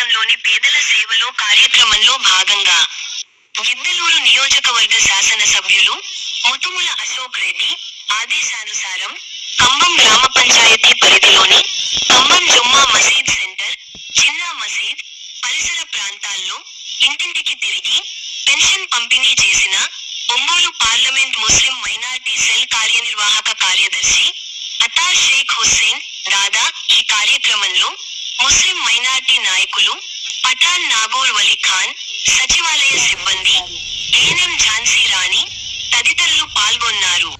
పట్టణంలోని పేదల సేవలో కార్యక్రమంలో భాగంగా గిద్దలూరు నియోజకవర్గ శాసన సభ్యులు ముతుముల అశోక్ రెడ్డి ఆదేశానుసారం ఖమ్మం గ్రామ పంచాయతీ పరిధిలోని ఖమ్మం జుమ్మా మసీద్ సెంటర్ జిల్లా మసీద్ పరిసర ప్రాంతాల్లో ఇంటింటికి తిరిగి పెన్షన్ పంపిణీ చేసిన Ongole parliament Muslim minority cell కార్యనిర్వాహక కార్యదర్శి అతా షేక్ హుస్సేన్ దాదా ఈ కార్యక్రమంలో ముస్లిం మైనార్టీ నాయకులు పఠాన్ నాగోర్ వలీ ఖాన్ సచివాలయ సిబ్బంది ఏఎన్ఎం ఝాన్సీ రాణి తదితరులు పాల్గొన్నారు.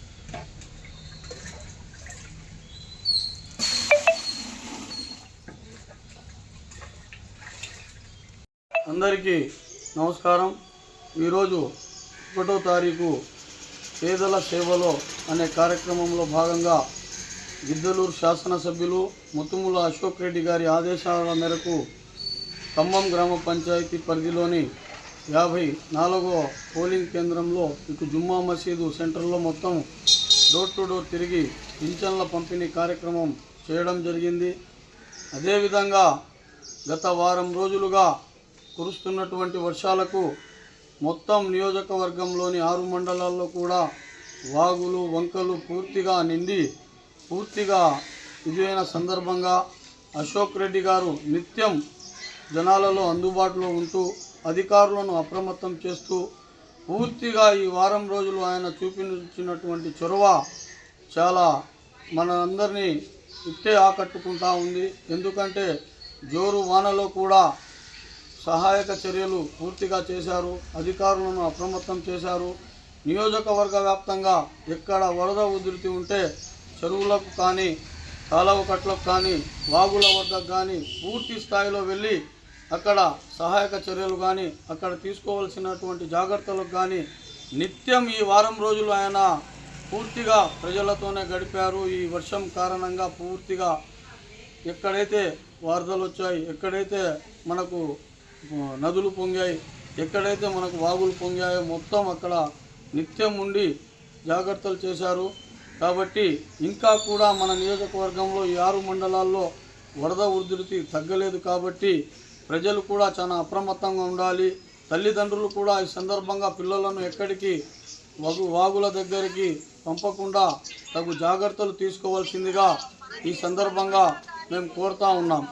అందరికీ నమస్కారం. ఈరోజు ఒకటో తారీఖు పేదల సేవలో అనే కార్యక్రమంలో భాగంగా గిద్దలూరు శాసనసభ్యులు ముతుముల అశోక్ రెడ్డి గారి ఆదేశాల మేరకు ఖమ్మం గ్రామ పంచాయతీ పరిధిలోని యాభై నాలుగో పోలింగ్ కేంద్రంలో ఇటు జుమ్మా మసీదు సెంటర్లో మొత్తం డోర్ టు డోర్ తిరిగి పింఛన్ల పంపిణీ కార్యక్రమం చేయడం జరిగింది. అదేవిధంగా గత వారం రోజులుగా కురుస్తున్నటువంటి వర్షాలకు మొత్తం నియోజకవర్గంలోని ఆరు మండలాల్లో కూడా వాగులు వంకలు పూర్తిగా నిండి పూర్తిగా విజయైన సందర్భంగా అశోక్ రెడ్డి గారు నిత్యం జనాలలో అందుబాటులో ఉంటూ అధికారులను అప్రమత్తం చేస్తూ పూర్తిగా ఈ వారం రోజులు ఆయన చూపించినటువంటి చొరవ చాలా మనందరినీ ఇట్టే ఆకట్టుకుంటా ఉంది. ఎందుకంటే జోరు వానలో కూడా సహాయక చర్యలు పూర్తిగా చేశారు అధికారులను అప్రమత్తం చేశారు. నియోజకవర్గ వ్యాప్తంగా ఎక్కడ వరద ఉధృతి ఉంటే చెరువులకు కానీ కాలువ కట్లకు కానీ వాగుల వద్దకు కానీ పూర్తి స్థాయిలో వెళ్ళి అక్కడ సహాయక చర్యలు కానీ అక్కడ తీసుకోవాల్సినటువంటి జాగ్రత్తలకు కానీ నిత్యం ఈ వారం రోజులు ఆయన పూర్తిగా ప్రజలతోనే గడిపారు. ఈ వర్షం కారణంగా పూర్తిగా ఎక్కడైతే వరదలు వచ్చాయి ఎక్కడైతే మనకు నదులు పొంగాయి ఎక్కడైతే మనకు వాగులు పొంగాయో మొత్తం అక్కడ నిత్యం ఉండి జాగ్రత్తలు చేశారు. కాబట్టి ఇంకా కూడా మన నియోజకవర్గంలో ఈ ఆరు మండలాల్లో వరద ఉధృతి తగ్గలేదు కాబట్టి ప్రజలు కూడా చాలా అప్రమత్తంగా ఉండాలి. తల్లిదండ్రులు కూడా ఈ సందర్భంగా పిల్లలను ఎక్కడికి వగు వాగుల దగ్గరికి పంపకుండా తగు జాగ్రత్తలు తీసుకోవాల్సిందిగా ఈ సందర్భంగా మేము కోరుతా ఉన్నాం.